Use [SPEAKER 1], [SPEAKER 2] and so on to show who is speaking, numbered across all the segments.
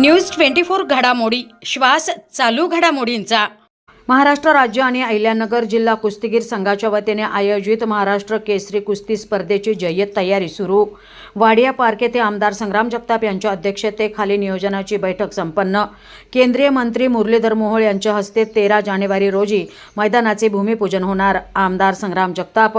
[SPEAKER 1] News twenty four घडामोडी. श्वास चालू घडामोडींचा. महाराष्ट्र राज्य आणि अहिल्यानगर जिल्हा कुस्तीगीर संघाच्या वतीने आयोजित महाराष्ट्र केसरी कुस्ती स्पर्धेची जय्यत तयारी सुरू. वाडिया पार्क येथे आमदार संग्राम जगताप यांच्या अध्यक्षतेखाली नियोजनाची बैठक संपन्न. केंद्रीय मंत्री मुरलीधर मोहोळ यांच्या हस्ते तेरा जानेवारी रोजी मैदानाचे भूमिपूजन होणार. आमदार संग्राम जगताप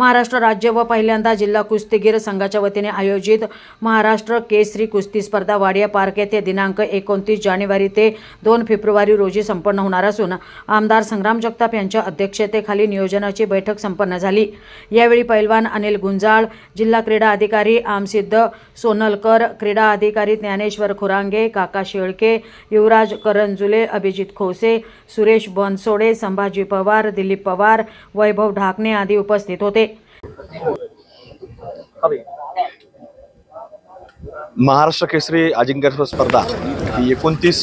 [SPEAKER 1] महाराष्ट्र राज्य व पहिल्यांदा जिल्हा कुस्तीगीर संघाच्या वतीने आयोजित महाराष्ट्र केसरी कुस्ती स्पर्धा वाडिया पार्क येथे दिनांक एकोणतीस जानेवारी ते दोन फेब्रुवारी रोजी संपन्न होणार असून आमदार संग्राम जगताप यांच्या अध्यक्षतेखाली नियोजनाची बैठक संपन्न झाली. यावेळी पैलवान अनिल गुंजाळ जिल्हा क्रीडा अधिकारी आमसिद्ध सोनलकर क्रीडा अधिकारी ज्ञानेश्वर खुरांगे काका शेळके युवराज करंजुले अभिजित खोसे सुरेश बनसोडे संभाजी पवार दिलीप पवार वैभव ढाकणे आदी उपस्थित होते.
[SPEAKER 2] महाराष्ट्र केसरी अजिंक्यस्पर्धा स्पर्धा ही एकोणतीस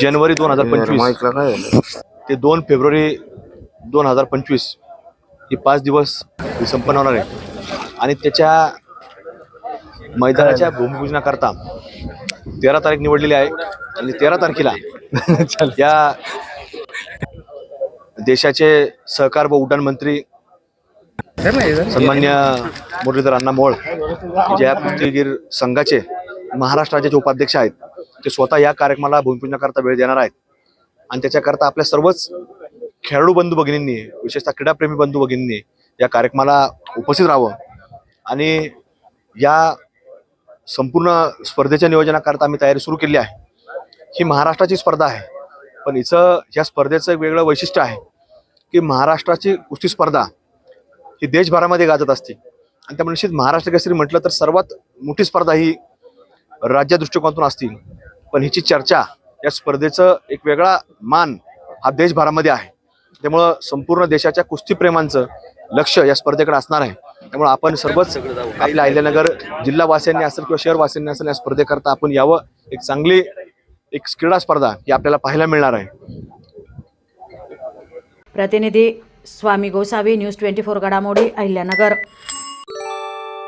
[SPEAKER 2] जानेवारी दोन हजार पंचवीस ते दोन फेब्रुवारी दोन हजार पंचवीस ही पाच दिवस ही संपन्न होणार आहे. आणि त्याच्या मैदानाच्या भूमिपूजनाकरता तेरा तारीख निवडलेली आहे आणि तेरा तारखेला या देशाचे सहकार व उड्डाण मंत्री सन्मान्य मुरलीधर अण्णा मोळ जे या कुस्तीगीर संघाचे महाराष्ट्राचे जे उपाध्यक्ष आहेत ते स्वतः या कार्यक्रमाला भूमिपूजनाकरता वेळ देणार आहेत. आणि त्याच्याकरता आपल्या सर्वच खेळाडू बंधू भगिनींनी विशेषतः क्रीडाप्रेमी बंधू भगिनींनी या कार्यक्रमाला उपस्थित राहावं. आणि या संपूर्ण स्पर्धेच्या नियोजनाकरता आम्ही तयारी सुरू केली आहे. ही महाराष्ट्राची स्पर्धा आहे. पण हिचं ह्या स्पर्धेचं एक वेगळं वैशिष्ट्य आहे की महाराष्ट्राची कुस्ती स्पर्धा ही देशभरामध्ये गाजत असते. आणि त्यामुळे निश्चित महाराष्ट्र केसरी म्हटलं तर सर्वात मोठी स्पर्धा ही राज्य दृष्टिकोनातून असतील. पण हिची चर्चा या स्पर्धेचं एक वेगळा मान हा देशभरामध्ये आहे. त्यामुळं संपूर्ण देशाच्या कुस्तीप्रेमांचं लक्ष या स्पर्धेकडे असणार आहे. त्यामुळे आपण सर्वच आपल्या अहिल्यानगर जिल्हावासियांनी असेल किंवा शहरवासियांनी असेल या स्पर्धेकरता आपण यावं. एक चांगली एक क्रीडा स्पर्धा ही आपल्याला पाहायला मिळणार आहे.
[SPEAKER 1] प्रतिनिधी Swami Gosavi news twenty four घडामोडी अहिल्यानगर.